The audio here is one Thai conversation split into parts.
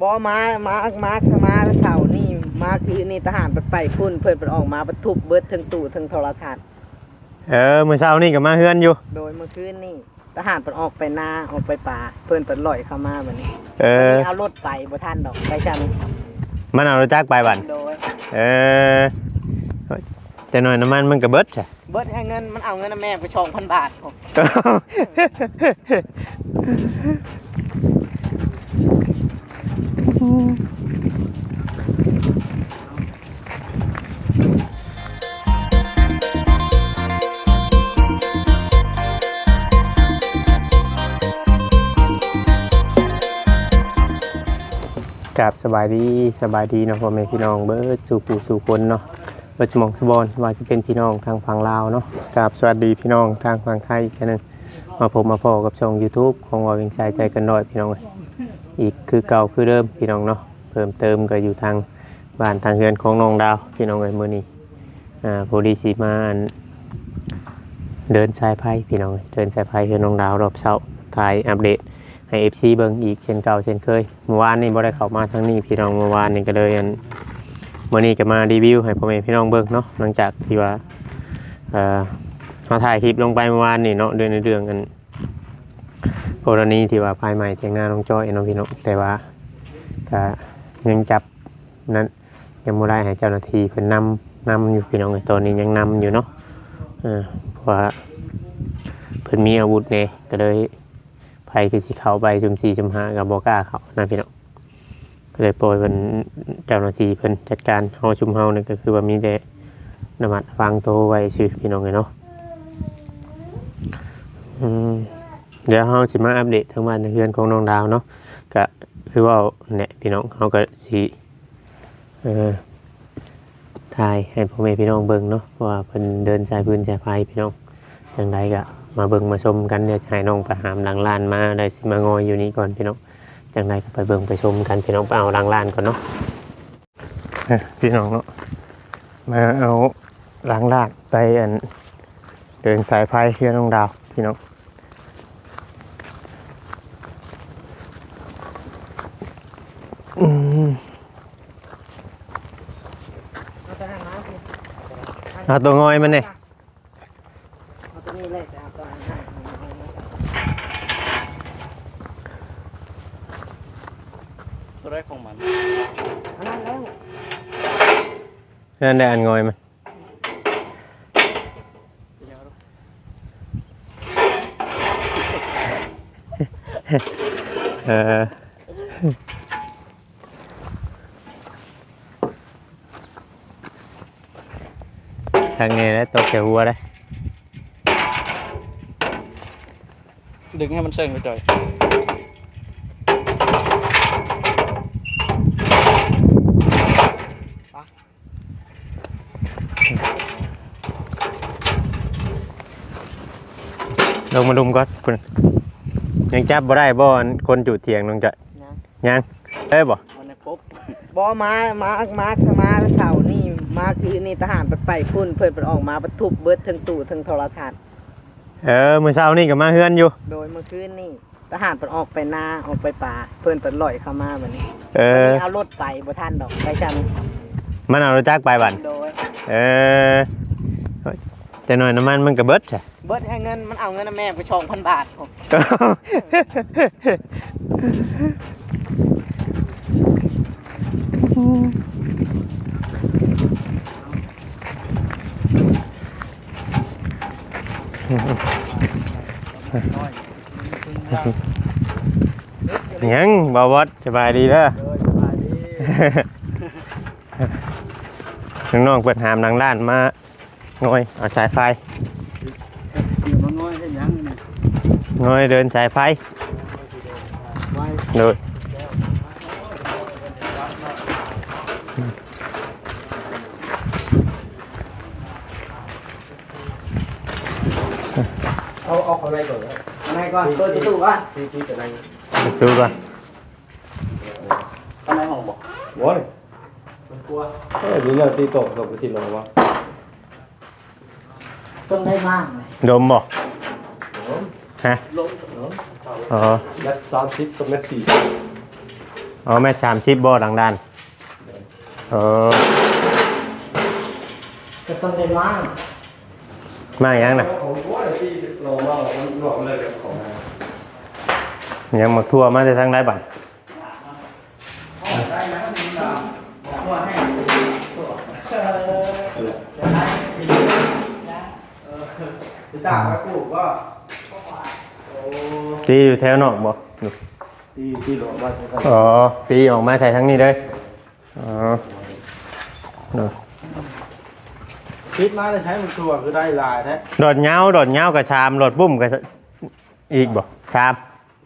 บ่มามามามาเช้านี่มาคือนี่ทหารไปไปพุ่นเพิ่นไปออกมาบรรทุกเบิดทั้งตู้ทั้งโทรทัศน์เออมื้อเช้านี่ก็มาเฮือนอยู่ โดยเมื่อคืนนี่ทหารเพิ่นออกไปนาออกไปป่าเพิ่นเพิ่นลอยเข้ามาบัดนี้เอวันอนี้เอารถไปบ่ทันดอกไปจันมันเอารถจักรไปบัดโดยเออแต่หน่อยน้ำมันมันก็เบิดใช่เบิดให้เงินมันเอาเงินให้แม่ไป2,000บาทผม กับสบายดีสบายดีเนาะพ่อแม่พี่น้องเบิร์ดสู่ผู้สู่คนเนาะเบิดสมองสบอนว่าจะเป็นพี่น้องทางฝั่งลาวเนาะกับสวัสดีพี่น้องทางฝั่งไทยอีกเทื่อหนึงมาพบมาพอกับช่อง YouTube ของวาวียงชายใจกันน้อยพี่น้องเอีกคือเก่าคือเดิมพี่น้องเนาะเพิ่มเติมก็อยู่ทางบ้านทางเฮือนของน้องดาวพี่น้องเอ้ยมื้อนี้อ่าพอดีสิมาเดินสายไพ่พี่น้องเดินสายไพ่เฮือนน้องดาวรอบเช้าถ่ายอัปเดตให้ FC เบิ่งอีกเช่นเก่าเช่นเคยเมื่อวานนี่บ่ได้เข้ามาทางนี้พี่น้องเมื่อวานนี่ก็เลยอันมื้อนี้ก็มารีวิวให้พ่อแม่พี่น้องเบิ่งเนาะหลังจากที่ว่าเอ่อเราถ่ายคลิปลงไปเมื่อวานนี่เนาะเรื่องในเรื่องกัน กรณีที่ว่าภายใหม่เทียงหน้าน้องจ้อยน้องพี่น้องแต่ว่าก็ยังจับนั้นยังบ่ได้ให้เจ้าหน้าที่เพิ่นนำนำอยู่พี่น้องตอนนี้ยังนำอยู่เนาะเพราะว่าเพิ่นมีอาวุธแน่ก็เลยไผคือสิเขาไปจุมสี่จุมห้ากับบอกล้าเขานะพี่น้องก็เลยโปรยเป็นเจ้าหน้าที่เพิ่นจัดการเฮาชุมเฮานี่ก็คือว่ามีแต่นมัดฟังโตไว้ชื่อพี่น้องเลยเนาะอืม เดี๋ยวเฮาสิมาอัปเดตทั้งบ้านทั้งเรือนของน้องดาวเนาะก็คือว่าเนี่ยพี่น้องเฮาก็สิเอ่อถ่ายให้พ่อแม่พี่น้องเบิ่งเนาะว่าเพิ่นเดินสายพื้นสายไฟพี่น้องจังใดก็มาเบิ่งมาชมกันเดี๋ยวจะให้น้องไปหามหลังลานมาได้สิมางอยอยู่นี่ก่อนพี่น้องจังไรก็ไปเบิ่งไปชมกันพี่น้องไปเอาหลังลานก่อนเนาะพี่น้องเนาะมาเอาหลังลานไปอันเดินสายไฟเพื่อนน้องดาวพี่น้องอืม เอาทหารมาสิ เอาตัวงอยมันเนี่ยเอาตัวนี้เลยจะเอาตัวนั้นให้ตัวแรกของมันอันนั้นแล้วนั่นได้อันงอยมันเออ ทางนี้แล้วตกเสียหัวได้ดึงให้มันเชิงไปจ่อยลงมาลุมก่อนคุณยังจับบ่ได้บ่อันคนจุดเถียงน้องจะนะยังเอ้ยบ่ มันในปุ๊บบ่มา มา มามาเช้านี่ มาคือนี่ทหารไปไปพุ่นเพิ่นไปออกมาบรรทุกเบิดทั้งตู้ทั้งโทรทัศน์เออมื้อเช้านี่ก็มาเฮือนอยู่ โดยเมื่อคืนนี่ทหารเพิ่นออกไปนาออกไปป่าเพิ่นเพิ่นลอยเข้ามาบัดนี้เอวันอ นี้เอารถไปบ่ทันดอกไปจันมันเอารถจักรไปบัดโดย เออแต่หน่อยน้ำมันมันก็เบิดใช่ เบิดให้เงินมันเอาเงินให้แม่ไป2,000บาทผม ยังบ่วัดสบายดีเด้อโดยสบายดีน้องๆเปิดหามหลังร้านมาง่อยเอาสายไฟอยู่มาง่อยให้ยังนี่ง่อยเดินสายไฟไว้โดย เอาเอาเขาไรก่อนเลย ทำไม ก่อนเปิดประตูก่อนที่ที่จะไรดูก่อนทำไมห้องบอกวอนมันกลัวเอ้ยนี่เนี่ยตีโตตกไปติดลงวะต้องได้มากเลยดมบ่ฮะล้มอ๋อแมตสามสิบกับแมตสี่อ๋อแม่สามชิปบ่ดังดันเออก็ต้องได้ว่าง มาอย่างน่ะของว่าที่ลงมามันหลอกเลยกับของยังมาทั่วมาจะทางได้บัดที่ต่างไปปลูกก็ตีอยู่แถวนอกบ่นี่ที่ที่หลวงบ้านกันอ๋อตีออกมาใส่ทั้งนี้เลยอ๋อเนอะ คิดมาจะใช้มันตัวคือได้ลายแท้โดดเงาโดดเงากับชามโดดปุ้มกับอีกบ่ชาม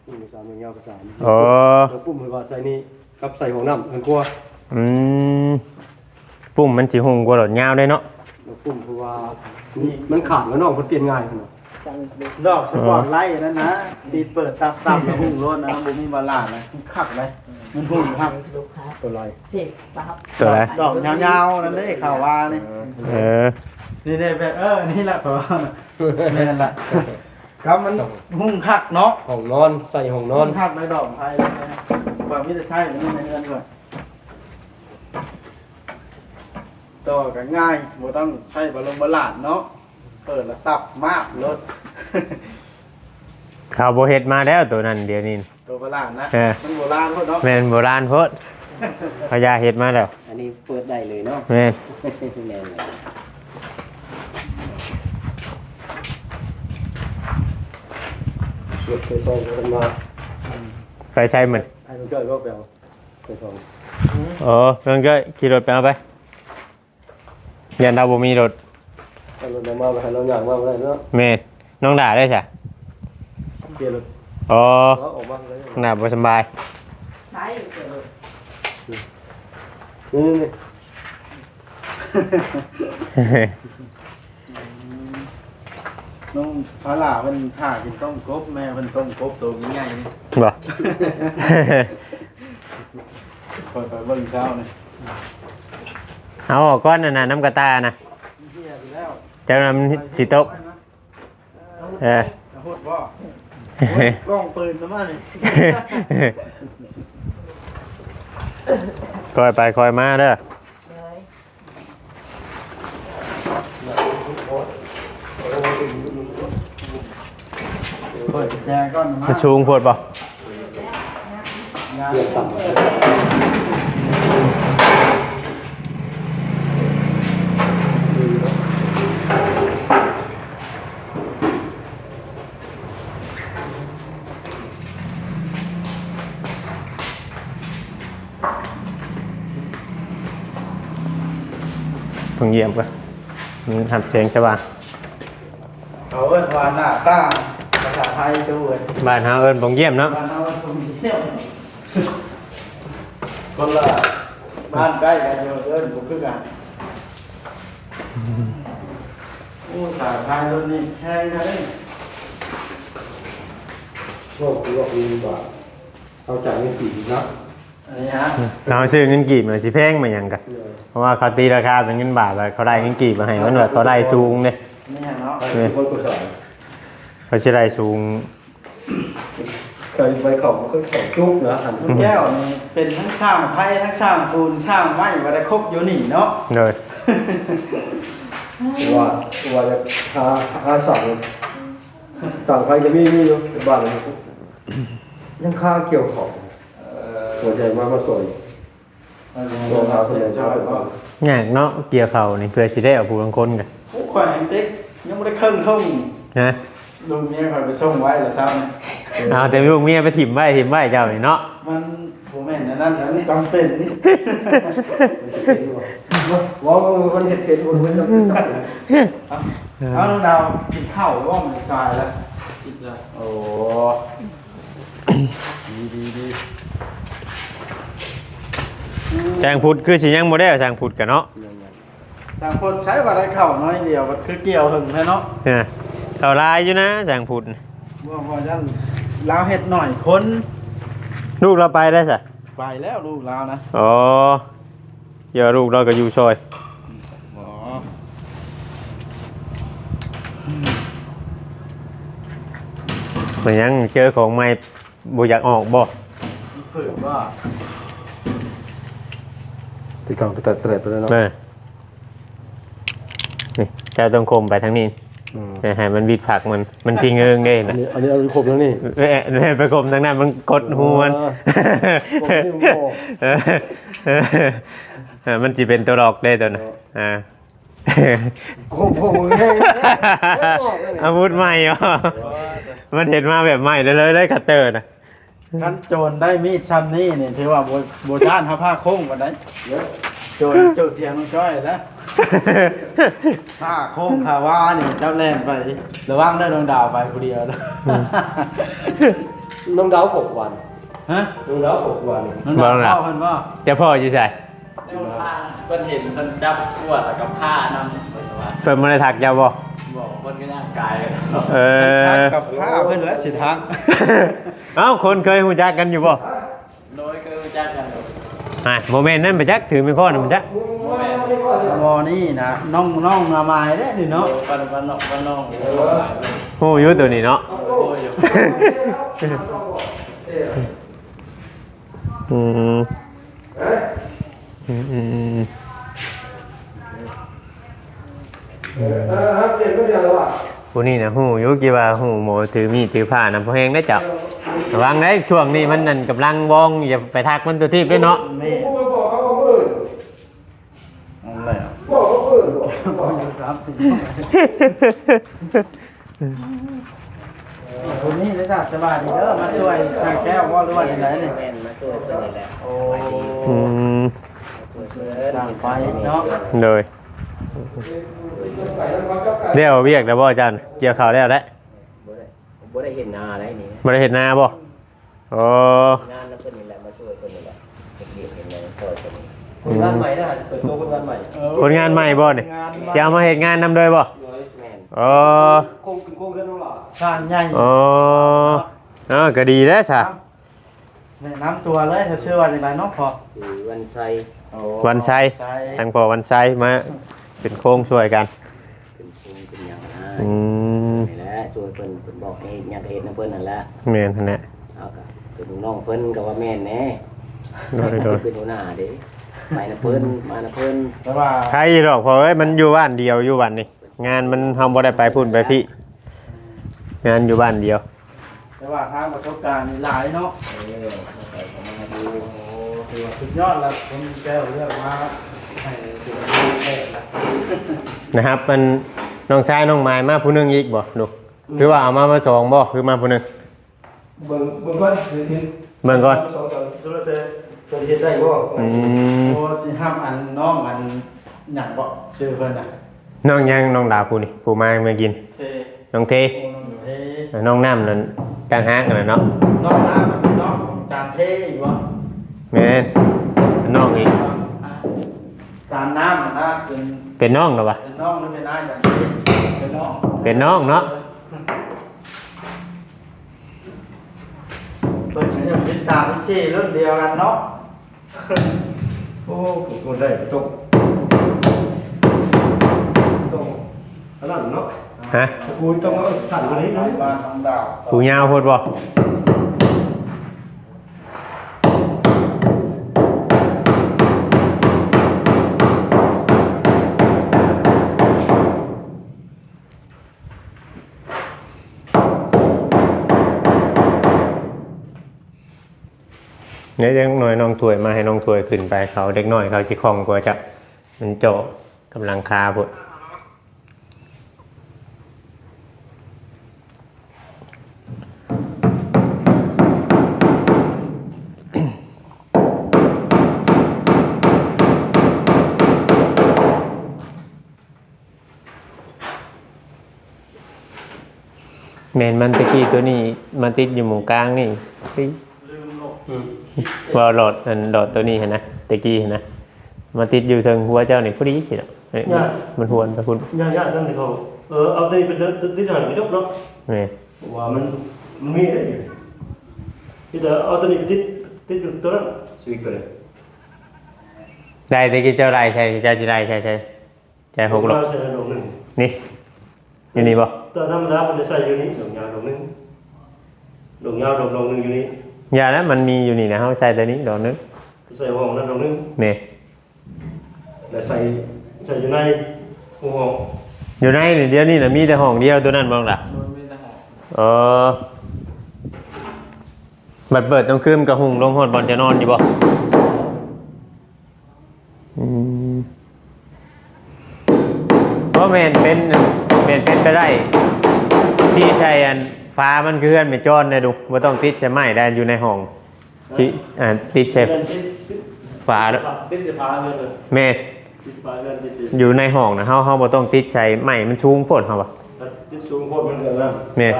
ปุ่มสามเงากับสามโอ้แล้วปุ่มคือว่าใส่นี่กับใส่ของน้ำมันกลัวอืมปุ้มมันสิหุงกว่าโดดเงาได้เนาะแล้วปุ่มคือว่านี่มันขาดแล้วน้องมันเปลี่ยนง่ายขนาดดอกสปอร์ตไลท์นั่นนะตีเปิดตับตับแล้วหุ่งรถนนะบุ้มมีบาลานนะขักเลย มันหุ่งครับลูกค้าตัวไรเสกปั๊บตัวอะไรดอกยาวๆนั่นเลยข่าวว่านี่เออนี่นี่แบบเออนี่แหละข่าวว่านี่นั่นแหละครับมันหุ่งคักเนาะห้องนอนใส่ห้องนนออนนคักในดอกไทยเลยนะความมิจะใช่หรือไม่ในเงินก่อนต่อกันง่ายบ่ต้องใช้บอลลงบาลานเนาะเปิดแล้วตับมากรถ ข่าวโบเฮ็ดมาแล้วตัวนั้นเดี๋ยวนี้ ตัวโบราณนะเออ มันโบราณพอเนาะแม่นโบราณโพดเขายาเฮ็ดมาแล้วอันนี้เปิดได้เลยเนาะ แม่นแม่นเลยสวดเคยซองกันมาไปใช้มันไอ้มันเกิดก็แปลวเคยซองโอ้เรื่องก็ขี่รถไปเอาไปยันดาวบ่มีรถแต่เรามาไปให้เราอยากมาอะไรเนาะแม่นน้องด่าได้ใช่ เปลี่ยนรถอ๋อเราออกมาเลยน้องด่าบ่สำบาย ใช้เกิดนี่นี่น้องพระหลามันถ่ากินต้มกบแม่มันต้มกบตัวใหญ่ๆนี่บ่เปิดไปเบิ่งเช้านี่เอาออกก้อนนั่นน่ะน้ำกระตานะเฮียไปแล้วเจ้าน้ำสิตก เออจะพูดว่า กล้องปืนนะมานี่คอยไปคอยมาเด้อเลยเปิดแจก่อนนะมาชูงโพดบ่งานเปลี่ เพิ่งเยี่ยมก็มันทำเสียงใช่ป่ะเขาเอิ้นว่าหน้าตั้งภาษาไทยตัวเอิ้นบ้านเฮาเอิ้นบ่งเยี่ยมเนาะบ้านเราตรงเที่ยวคนละบ้านใกล้กันอยู่เอิ้นบ่คือกันโอ้สายไทยรุ่นนี้แพงนะนี่โชคดีว่าดีกว่าเอาจ่ายเงินสี่นะ อันนี้ฮะเราซื้อเงินกีบมาสิแพงมาหยังกะเพราะว่าเขาตีราคาเป็นเงินบาทแล้วเขาได้เงินกีบมาให้มันแบบเขาได้สูงเด้นี่ฮะเนาะไอ้คนก็สอนเขาสิได้สูงเคยไปเขาก็เขาจุกนะอันคุณแก้วนี่เป็นทั้งช่างไทยทั้งช่างปูนช่างไม้ว่าได้ครบอยู่นี่เนาะเลยว่าว่าจะหาหาสั่งสั่งใครจะมีมีอยู่บ้านเลยยังค่าเกี่ยวของ หัวใจมากมาสวยตัวหาคนไหนชอบก็ยากเนาะเกี่ยวเขานี่เพื่อสิได้เอาผู้บางคนกันโอ้ข่อยเด็กยังไม่ได้ครึ่งท่งนะลุงเนี่ยข่อยไปส่งไว้แล้วเช้านี่เอาแต่ลูกเมียไปถิ่มไว้ถิ่มไว้เจ้านี่เนาะมันผมแม่นอันนั่นอันนี้จำเป็นนี่ว่ามันเห็ดเผ็ดคนมันจะเป็นตับเอาน้องดาวกินข้าวว่ามันชายแล้วกินแล้วโอ้ดีดีดี แจงพุดคือสิยังบ่ได้เอาแจงพุดกันเนาะต่างคนใช้ว่าได้ข้าวน้อยเดียวก็คือเกี่ยวถึงแท้เนาะเนี่ยเขาลายอยู่นะแจงพุดน่ะว่าพอจันลาวเฮ็ดหน่อยคนลูกเราไปได้สะไปแล้วลูกลาวนะอ๋อเดี๋ยวลูกเราก็อยู่ซอยอ๋อเหมือนยังเจอของใหม่บ่อยากออกบ่เผื่อว่า ติดกลางไปตัดเตร็ดไปแล้วเนาะเออนี่เจ้าต้องคมไปทางนี้อืมเออให้มันวิดผักมัน มันจริงเอิงเด้อันนะนี้อันนี้เอาครบแล้วนี่เอ้ยเอ้ยไปคมทางนั้นมันกดหูมันเออผมไม่รู้เออเออเออมันจะเป็นตัวดอกได้ตัวน่ะอ่า ครบครบมึงแห้งอาวุธใหม่เหรอมันเห็นมาแบบใหม่เลยเลยได้คัตเตอร์นะ คันโจรได้มีดชั้นนี้นี่ถือว่าโบโบราณเขาผ้าโค้งกันได้โจรโจรเทียงน้องจ้อยแล้วผ้าโค้งคาว่านี่เจ้าแล่นไประวังได้ดวงดาวไปผู้เดียวนะน้องดาวหกวันฮะน้องดาวหกวันน้องดาวเข้าเพิ่นว่าเจะพ่ออยู่ใส่เพิ่นเห็นเพิ่นจับขวดแล้วก็ผ้านำเพิ่นว่าเปิดมาในถักยาวบ่บอกเพิ่นก็ย่างกายเลยเออกับผ้าเพิ่นและสิทัก เอ้าคนเคยหูจักกันอยู่บ่โดยคือจักกันโดยอ่าโมเมนต์นั้นไปจักถือเป็นข้อหนึ่งจักโมแม่นมอนี่นะน้องน้องมาไม้ได้นี่เนาะปันปันนอกปันนอกหูอยุตัวนี้เนาะโอ้ยอยู่อืมอืมอืมอืมเออครับเด็กก็เดียวแล้วอะ ผู้นี้นะหูอยุกี่ว่าหูหมอถือมีดถือผ้านะพอแห้งได้จับระวังได้ช่วงนี้มันนั่นกำลังบองอย่าไปทักมันตัวทีบด้วยเนาะนี่กูไปบอกเขาเขาเปิดอะไรอะบอกเขาเปิดบอกบอกครับคนนี้เลยจ้ะสบายดีเด้อมาช่วยทางแก้วว่าหรือว่าจังไดนี่แม่นมาช่วยเพิ่นนี่แหละโอ้อืมช่วยเพิ่นสร้างไฟเนาะเลย เดี๋ยวเวียกแล้วบ่อาจารย์เกี่ยวข่าวแล้วแหละบ่ได้บ่ได้เห็นหน้าอะไรนี่บ่ได้เห็นหน้าบ่โอ้งานนั้นเพิ่นนี่แหละมาช่วยเพิ่นนี่แหละเฮ็ดเวียกเห็นเลยช่วยเพิ่นนี่คนงานใหม่นะเปิดตัวคนงานใหม่คนงานใหม่บ่เนี่ยจะเอามาเฮ็ดงานนำด้วยบ่แม่นอ๋อโกงโกงกันน้องหล่ะสร้างใหญ่อ๋ออ๋อก็ดีแล้วซะแนะนำตัวเลยถ้าชื่อว่าจังไดเนาะพอชื่อวันไซโอ้วันชัยใช่ทางพอวันไซมา เป็นโค้งช่วยกัน เป็นครูเป็นหยังนะอืมนี่แหละช่วยเพิ่นเพิ่นบอกให้หยังก็เฮ็ดนำเพิ่นนั่นแหละแม่นหั่นแหละเอาก็เป็นลูกน้องเพิ่นก็ว่าแม่นแน่โดยโดยเป็นหัวหน้าเด้ไปนะเพิ่นมานะเพิ่นแต่ว่าใครหรอกเพราะเอ้ยมันอยู่บ้านเดียวอยู่บ้านนี่งานมันทำบ่ได้ไปพุ่นไปพี่ งานอยู่บ้านเดียว แต่ว่าทางประสบการณ์นี่หลายเนาะเออไปก็มาดูโอ้ถือว่าสุดยอดแล้วคนแก้วเลือกมาให้สุดยอดเลยนะ นะครับ มันน้องชายน้องไม้มาผู้หนึงอีกบ่ลูกหรือว่าเอามามาสองบ่คือมาผู้หนึง เบิ่งเบิ่งก่อนเดี๋ยวทีเบิ่งก่อน สองก่อนตัวละเตะตัวเฮ็ดได้บ่อืมโอ้สิห้ามอันน้องอันหยังบ่ชื่อเพิ่นน่ะน้องยังน้องดาวผู้นี่ผู้มาเมื่อกินเทน้องเทโอ้น้องเทน้องน้ำนั่นกลางห้างกันนะเนาะน้องน้ำมันเป็นน้องจานเทอีกบ่แม่นน้องอีกจานน้ำนะเป็น เป็นน้องหรอวะเป็นน้องหรือเป็นน้าจานเทเป็นน้องเป็นน้องเนาะเพิ่นจะเป็นตาเป็นชี้รุ่นเดียวกันเนาะโอ้คนได้ตกต้องอันนั้นเนาะฮะกูต้องสั่นกว่านี้น้นะองบ้านน้องดาวผู้ยาวโพดบ่ เนี่ยเด็กน้อยน้องถวยมาให้น้องถวยขึ้นไปเขาเด็กน้อยเขาจิคล่องกว่าจะมันโจกำลังคาพุดแมนมันตะกี้ตัวนี้มันติดอยู่หมุงกลางนี่ปิ๊ง ว่าหลอดอันหลอดตัวนี้เห็นนะตะกี้เห็นนะมันติดอยู่ทางหัวเจ้านี่พอดีสิเนาะเอ้ยมันหวนไปคุณญาติๆนั่นเขาเออเอาตัวนี้เป็นที่ทางกระจกเนาะแม่ว่ามันมันมีได้อยู่ที่จะเอาตัวนี้ไปติดติดอยู่ตัวนั้นสวิกไปเลยได้ตะกี้เจ้าไรใช่เจ้าจีไรใช่ใช่ใช่หกหลเรากใช้ดอกหนึ่งนี่อยู่นี่บ่แต่ธรรมดามันจะใส่อยู่นี่ดอกยาวดอกหนึ่งดอกยาวดอกดอกหนึ่งอยู่นี่ อย่านะมันมีอยู่นี่นะเขาใส่ตัวนี้ดอกนึงใส่ห้องนั้นดอกหนึ่งแม่แต่ใส่ใส่อยู่ในหัวหออยู่ในนี่เดียวนี่น่ะมีแต่ห้องเดียวตัวนั้นบ้างล่ะมันไม่ได้หอมเออบัดเปิดต้องคืนกระหุงลงหอดบอลจะนอนอยู่บ่อืมเพราะแมนเป็นแมนเป็นไปได้ ที่ใช้อัน ฟ้ามันเคลื่อนไม่จอนเลยดูว่าต้องติดใช้ไม้ได้อยู่ในห้องที่อ่าติดใช้เรือนที่ฟ้าด้วยติดเสียฟ้าเรือนเลยแม่ติดฟ้าเรือนที่ติดอยู่ในห้องนะเฮาเฮาบ่ต้องติดใช้ไม้มันชูงโพดเฮาบ่ติดสูงโคตรมันเรือนแล้วเนี่ย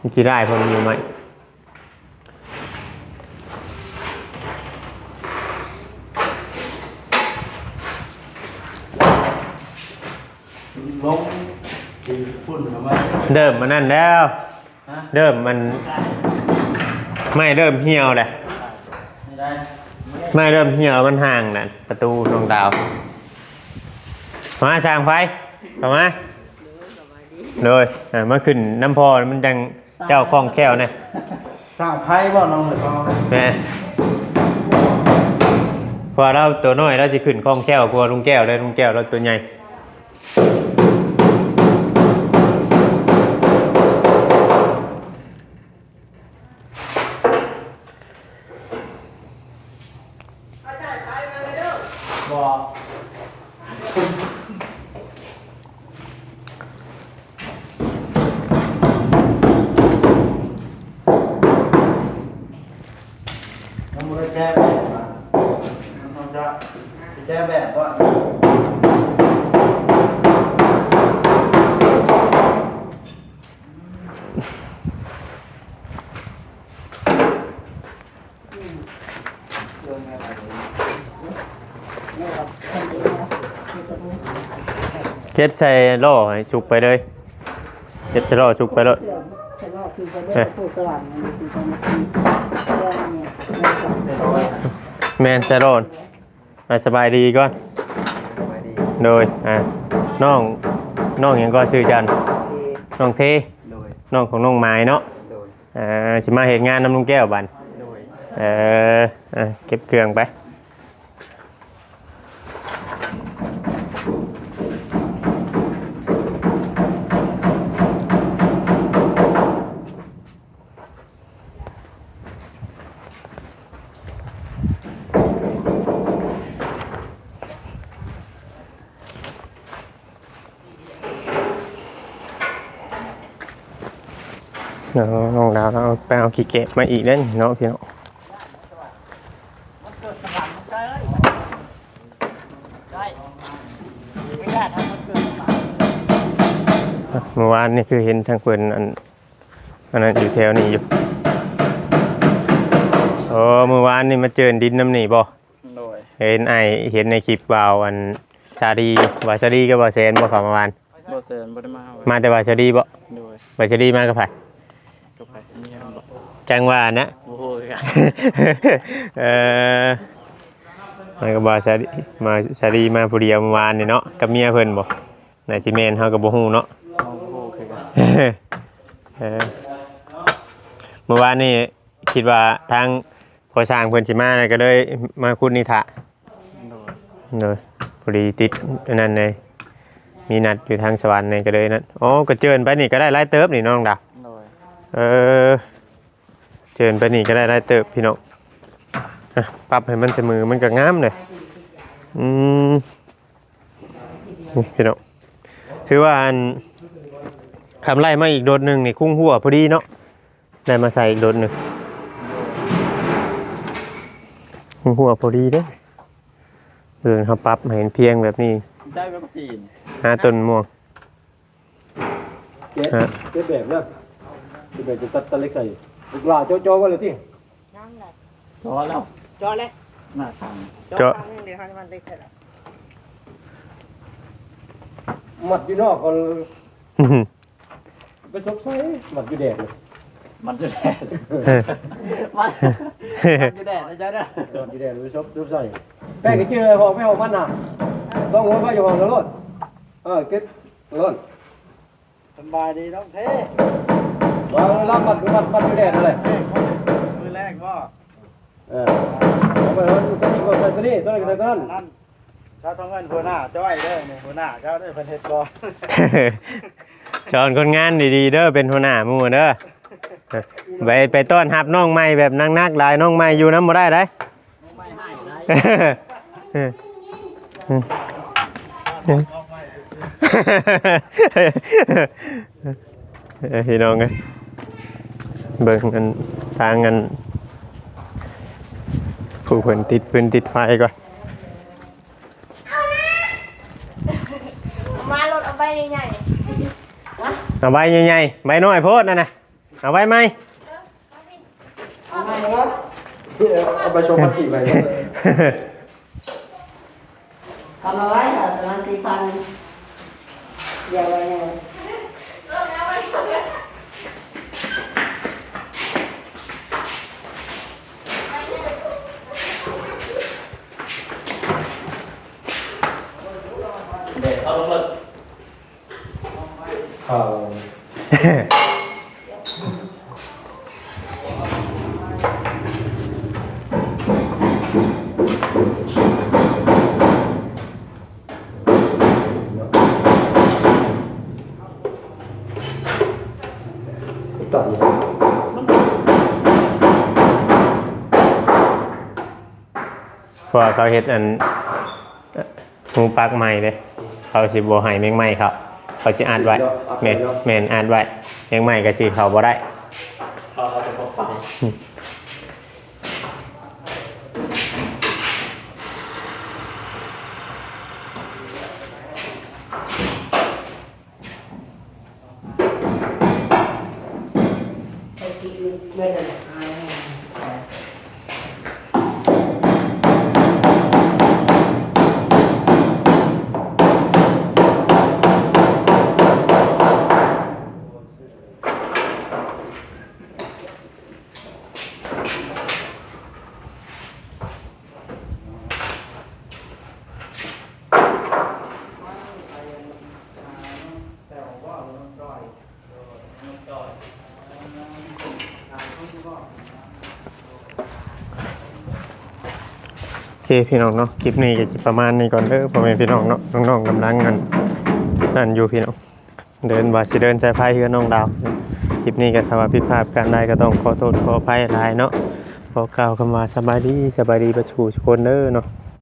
มันสิได้เพราะมันอยู่ไม้ลงดีฝุ่นมาไหมเดิมมันนั่นแล้วฮะ เดิมมันไม่เริ่มเหี่ยวแหละไม่ได้ไม่เริ่มเหี่ยวมันห่างนั่นประตูดวงดาว มาสร้างไฟเข้ามาเลยอะมาขึ้นน้ำพอมันจังเจ้าคล้องแคล่วนะสร้างไพ่บ่น้องเหมือนพ่อแม่พอเราตัวน้อยเราจะขึ้นคล้องแคล่วกลัวลุงแก้วเลยลุงแก้วเราตัวใหญ่ บอกน้องมือแก้แบบมาน้องจะแก้แบบว่า เช็ดใส่ล่อให้ชุกไปเลยเช็ดใส่ล่อชุกไปเลยแต่ว่าคือก็ได้ผู้สวรรค์มันคือการมาซื้อเรื่องเนี่ยแมนใส่ล่ออะสบายดีก่อนโดยอะน้องน้องหยังก็ชื่อจันน้องเทน้องของน้องไม้เนาะอ่าสิมาเห็นงานน้ำลุงแก้วบันเอออะเก็บเครื่องไป นาะน้องดาวเราเอาไปเอาขี้เกะมาอีกแล้วนี่เนาะพี่น้องเมื่อวานนี่คือเห็นทางเพิ่นอันอันนั้นอยู่แถวนี้อยู่โอ้เมื่อวานนี่มาเจอดินน้ำนี่บ่โดยเห็นไอเห็นในคลิปว่าวอันชาดีว่าชาดีก็บ่แซนบ่เข้าเมื่อวานบ่เซินบ่ได้มาเอามาแต่ว่าชาดีบ่โดยว่าชาดีมากับไผ ก็ไปนี่ครับบอก จังว่านะโอ้โหกันเออมันก็บาซาดีมาซาดีมาผู้เดียวเมื่อวานนี่เนาะกับเมียเพิ่นบ่นายสิแม่นเฮาก็บ่ฮู้เนาะโอ้โหคือกันเออเมื่อวานนี่คิดว่าทางพอสร้างเพิ่นสิมาน่ะก็เลยมาคุดนิทะโดยเลยพอดีติดอันนั้นเลยมีนัดอยู่ทางสวรรค์นี่ก็เลยนั่นอ๋อก็เจิญไปนี่ก็ได้หลายเติบนี่น้องดาวโดยเออ เจิญไปนี่ก็ได้หลายเติบพี่น้องปรับให้มันเสมอมันก็งามเลยอืมนี่พี่น้องคือว่าอันคำไล่มาอีกโดดหนึ่งนี่คุ้งหัวพอดีเนาะได้มาใส่อีกโดดหนึ่งคุ้งหัวพอดีเด้เออเขาปรับเห็นเพียงแบบนี้ได้แบบจีนหาต้นม่วงเจ๊เจ๊แบบนั้นเจ๊แบบจะตัดตะเล็กใส่ ลูกหลานโจ๊ะๆว่าเลยที่จอแล้วจอเลยหน้าทางเจาะเดี๋ยวเขาจะมันได้แค่ไหนหมัดอยู่นอกก่อนอื้อหือไปซบใส่หมัดอยู่แดดเลยมันจะแดดเออมันมันจะแดดนะจ๊ะเด้อหมัดอยู่แดดไปซบซบใส่แป้งก็เจอหอกไม่หอกมันน่ะต้องหัวไปอยู่ห้องแล้วรถเออเก็บรถสบายดีน้องเท่ มารับมัดมัดมัดอยู่แดดเลยมือแรกว่าเออเอาไปเอาตัวนี้ก็ใส่ตัวนี้ตัวนี้ก็ใส่ตัวนั้นนั่นเจ้าต้องเงินหัวหน้าจ้อยเด้อนี่หัวหน้าเจ้าได้อเพิ่นเฮ็ดก่อนจอนคนงานดีๆเด้อเป็นหัวหน้าหมู่เด้อไปไปต้อนรับน้องใหม่แบบนักๆหลายน้องใหม่อยู่นำบ่ได้ได้ไม่ให้ได้เอ้ยพี่น้องเอ้ย เบิ่งกันทางกันผู้เพิ่นติดปืนติดไฟก่อนมารถเอาไปใหญ่เอาใบใหญ่ๆใบน้อยโพดนั่นน่ะเอาไว้ไหม เอาไปชมมันกี่ใบทำเอาไว้ค่ะตอนนั้นตีพันเดี๋ยวไว้ไงเอา ลงรถข่าวตัดเลยเพราะว่าเขาเฮ็ดอันหมูปักใหม่เด้ เขาสิบ่ให้แมงใหม่ครับเขาสิอัดไว้แม่นแม่นอัดไว้แมงใหม่ก็สิเข้าบ่ได้เขาเอาไปพกไป ไปกินเมื่อไหร่ โอเค พี่น้องเนาะคลิปนี้ก็สิประมาณนี้ก่อนเด้อพ่อแม่พี่น้องเนาะน้องๆกำลังกันนั่นอยู่พี่น้องเดินว่าสิเดินสายไฟเฮือน้องดาวคลิปนี้ก็ถ้าว่าผิดพลาดการใดก็ต้องขอโทษขออภัยหลายเนาะขอกล่าวคำว่าสบายดีสบายดีประชูทุกคนเด้อเนาะ